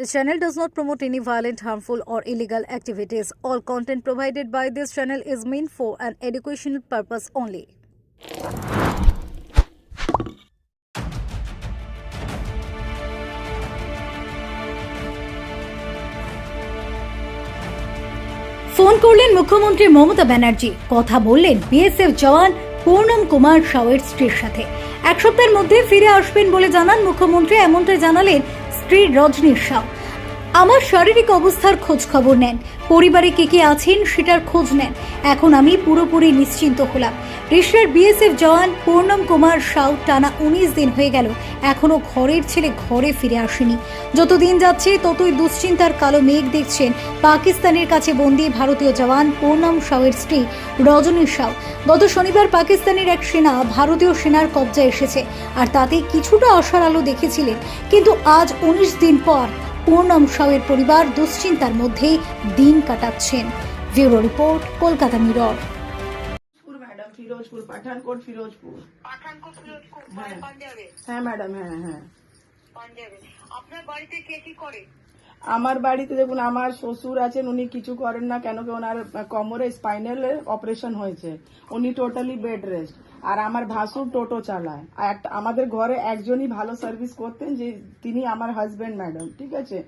This channel does not promote any violent, harmful, or illegal activities. All content provided by this channel is meant for an educational purpose only. Phone করলেন মুখ্যমন্ত্রী মমতা ব্যানার্জি কথা বললেন BSF জওয়ান পূর্ণম কুমার সাউয়ের স্ত্রীর সাথে এক সপ্তাহের মধ্যে ফিরে আসবেন বলে জানান মুখ্যমন্ত্রী এমনটাই জানালেন স্ত্রী রজনীর সাউ আমার শারীরিক অবস্থার খোঁজ খবর নেন। পরিবারে কে কে আছেন সেটার খোঁজ নেন। এখন আমি পুরোপুরি নিশ্চিন্ত হলাম। রিশিয়ার বিএসএফ জওয়ান পূর্ণম কুমার সাউ টানা উনিশ দিন হয়ে গেল। এখনও ঘরের ছেলে ঘরে ফিরে আসেনি। যত দিন যাচ্ছে, ততই দুশ্চিন্তার কালো মেঘ দেখছেন পাকিস্তানের কাছে বন্দী ভারতীয় জওয়ান পূর্ণম সাউয়ের স্ত্রী রজনী সাউ। গত শনিবার পাকিস্তানের এক সেনা ভারতীয় সেনার কবজায় এসেছে। আর তাতে কিছুটা আশার আলো দেখেছিলেন। কিন্তু আজ উনিশ দিন পর পূর্ণম সাউয়ের পরিবার দুশ্চিন্তার মধ্যে দিন কাটাচ্ছেন। Bureau report Kolkata Mirror. Firozpur Pathankot Firozpur. Pathankot Firozpur হ্যাঁ।, মানে হ্যাঁ ম্যাডাম হ্যাঁ হ্যাঁ। আপনার বাড়িতে কে কি করে? আমার বাড়িতে দেখুন আমার শ্বশুর আছেন উনি কিছু করেন না কেন কি ওনার কোমরে স্পাইনাল অপারেশন হয়েছে। উনি টোটালি বেড রেস্ট আর আমার ভাসুর টোটো চালায়। আর আমাদের ঘরে একজনই ভালো সার্ভিস করতেন যে তিনি আমার হাজবেন্ড ম্যাডাম ঠিক আছে?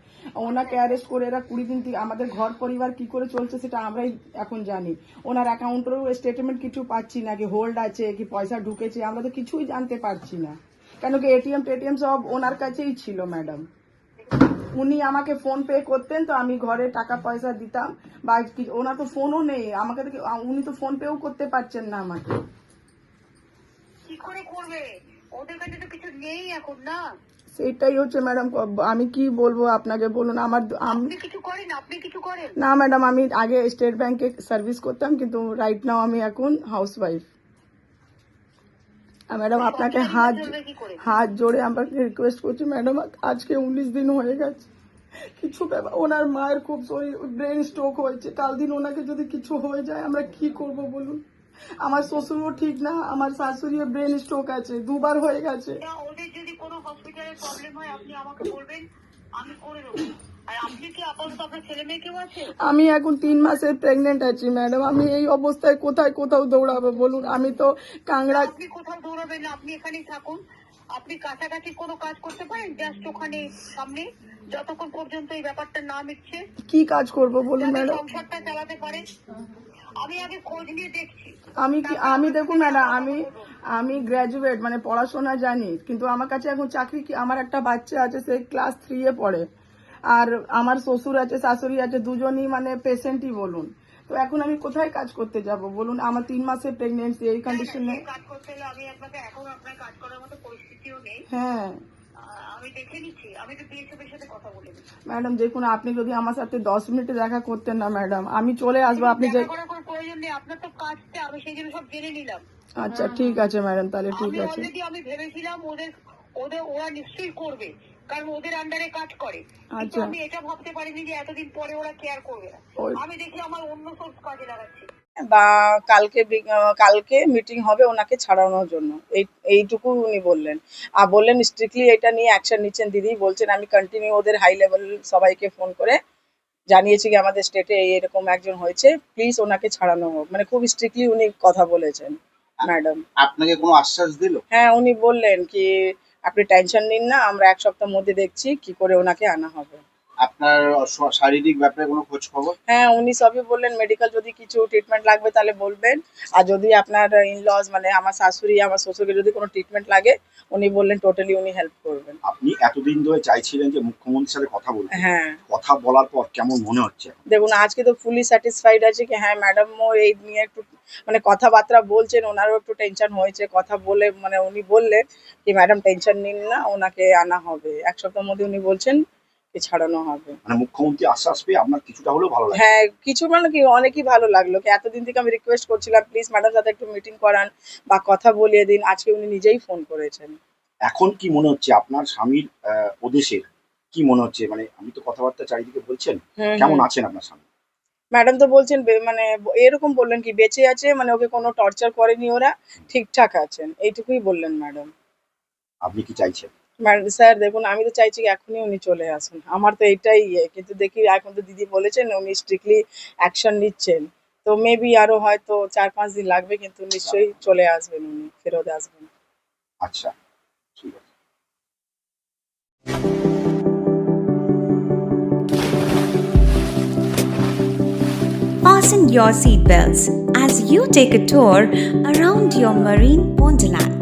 ওনাকে অ্যারেস্ট করে এরা কুড়ি দিন আমাদের ঘর পরিবার কি করে চলছে সেটা আমরাই এখন জানি। ওনার অ্যাকাউন্টেরও স্টেটমেন্ট কিছু পাচ্ছি না কি হোল্ড আছে, কি পয়সা ঢুকেছে, আমরা তো কিছুই জানতে পারছি না। কেন কি এটিএম টেটিএম সব ওনার কাছেই ছিল ম্যাডাম উনি আমাকে ফোন পে করতেন তো আমি ঘরে টাকা পয়সা দিতাম। বা ওনার তো ফোনও নেই। আমাকে উনি তো ফোন পেও করতে পারছেন না আমাকে। করবে? ওদের কাছে তো কিছু নেই এখন না? সেটাই হচ্ছে ম্যাডাম আমি কি বলব আপনাকে বলুন আমার আপনি কিছু করেন আপনি কিছু করেন। না ম্যাডাম আমি আগে স্টেট ব্যাংকে সার্ভিস করতাম কিন্তু রাইট নাও আমি এখন হাউস ওয়াইফ ম্যাডাম আপনাকে হাত হাত জোড়ে আমাকে রিকোয়েস্ট করছি ম্যাডাম আজকে উনিশ দিন হয়ে গেছে। কিছু ব্যাপার ওনার মায়ের খুব শরীর ব্রেন স্ট্রোক হয়েছে কাল দিন ওনাকে যদি কিছু হয়ে যায় আমরা কি করব বলুন? আমার শ্বশুরও ঠিক না আমার শাশুড়িও ব্রেন স্ট্রোক আছে দুবার হয়ে গেছে। ওদের যদি কোনো প্রবলেম হয় আপনি আমাকে বলবেন আমি করে দেবো। আমি এখন তিন মাসের প্রেগনেন্ট আছি ম্যাডাম আমি এই অবস্থায় কোথায় কোথাও দৌড়াবো বলুন? আমি তো কাংড়া আপনি কোথাও দৌড়াবেন না আপনি এখানেই থাকুন। আপনি কাছাকাছি কোনো কাজ করতে পারেন? জাস্ট ওখানে সামনে যতক্ষণ পর্যন্ত এই ব্যাপারটা না মিটছে কি কাজ করব বলুন ম্যাডাম সংসারটা চালাতে পারেন। আমি আগে খোঁজ নিয়ে দেখছি। আমি কি আমি দেখুন ম্যাডাম আমি আমি গ্র্যাজুয়েট মানে পড়াশোনা জানি কিন্তু আমার কাছে এখন চাকরি কি আমার একটা বাচ্চা আছে সে ক্লাস থ্রি এ পড়ে। আর আমার শ্বশুর আছে শাশুড়ি আছে দুজনই মানে পেশেন্টই বলুন। তো এখন আমি কোথায় কাজ করতে যাব? বলুন আমার তিন মাসের প্রেগনেন্সি এই কন্ডিশনে কাজ করতে হলে আমি আপনাকে এখন আপনার কাজ করার মতো পরিস্থিতিও নেই। হ্যাঁ। ম্যাডাম দেখুন আপনি যদি আমার সাথে দশ মিনিটে দেখা করতেন না ম্যাডাম আমি চলে আসব আপনি যে আপনার আমি সেই জন্য সব জেনে নিলাম। আচ্ছা ঠিক আছে ম্যাডাম তাহলে ঠিক আছে। আমি ভেবেছিলাম ওদের ওদের ওরা নিশ্চয়ই করবে কারণ ওদের আন্ডারে কাজ করে। কিন্তু আচ্ছা। আমি এটা ভাবতে পারিনি যে এতদিন পরে ওরা কেয়ার করবে না। আমি দেখি আমার অন্য সোর্স কাজে লাগাচ্ছি। বা কালকে কালকে মিটিং হবে ওনাকে ছাড়ানোর জন্য। এই এইটুকু উনি বললেন। আর বললেন স্ট্রিক্টলি এটা নিয়ে অ্যাকশন নিচ্ছেন। দিদি বলছেন আমি কন্টিনিউ ওদের হাই লেভেল সবাইকে ফোন করে জানিয়েছি কি আমাদের স্টেটে এরকম একজন হয়েছে প্লিজ ওনাকে ছাড়ানো হোক। মানে খুব স্ট্রিক্টলি উনি কথা বলেছেন ম্যাডাম আপনাকে কোনো আশ্বাস দিল? হ্যাঁ উনি বললেন কি আপনি টেনশন নিন না আমরা এক সপ্তাহের মধ্যে দেখছি কি করে ওনাকে আনা হবে। আপনার শারীরিক ব্যাপারে কোনো খোঁজ খবর? হ্যাঁ উনি সবই বললেন মেডিকেল যদি কিছু ট্রিটমেন্ট লাগবে তাহলে বলবেন। আর যদি আপনার ইনলস মানে আমার শাশুড়ি আমার শ্বশুরকে যদি কোনো ট্রিটমেন্ট লাগে উনি বললেন টোটালি উনি হেল্প করবেন। আপনি এতদিন ধরে চাইছিলেন যে মুখ্যমন্ত্রীর সাথে কথা বলতে। হ্যাঁ। কথা বলার পর কেমন মনে হচ্ছে? দেখুন আজকে তো ফুলি স্যাটিসফাইড আছে কি হ্যাঁ ম্যাডামও এই নিয়ে একটু মানে কথাবার্তা বলছেন ওনারও একটু টেনশন হয়েছে কথা বলে মানে উনি বললেন কি ম্যাডাম টেনশন নিন না ওনাকে আনা হবে। এক সপ্তাহের মধ্যে উনি বলছেন কি ছাড়ানো হবে। মানে মুখ্যমন্ত্রী আশ্বাস পেয়ে আপনার কিছুটা হলেও ভালো হ্যাঁ কিছু মানে কি অনেকই ভালো লাগল। কি এতদিন থেকে আমি রিকোয়েস্ট করছিলাম প্লিজ ম্যাডাম সাথে একটু মিটিং করান বা কথা বলিয়ে দিন। আজকে উনি নিজেই ফোন করেছেন। এখন কি মনে হচ্ছে আপনার স্বামীর ওদেশের কি মনে হচ্ছে? মানে আমি তো কথাবার্তা চারিদিকে বলছেন কেমন আছেন আপনার স্বামী? ম্যাডাম তো বলছেন মানে এরকম বললেন কি বেঁচে আছে মানে ওকে কোনো টর্চার করেনি ওরা ঠিকঠাক আছেন। এইটুকুই বললেন ম্যাডাম আপনি কি চাইছেন? স্যার দেখুন আমি তো চাইছি এখনই উনি চলে আসুন। আমার তো এটাই ইয়ে কিন্তু দেখি এখন তো দিদি বলেছেন উনি স্ট্রিক্টলি অ্যাকশন নিচ্ছেন। তো মেবি আরও হয়তো চার পাঁচ দিন লাগবে কিন্তু নিশ্চয়ই চলে আসবেন উনি ফেরত আসবেন। আচ্ছা ঠিক আছে। Fasten your seatbelts as you take a tour around your marine wonderland.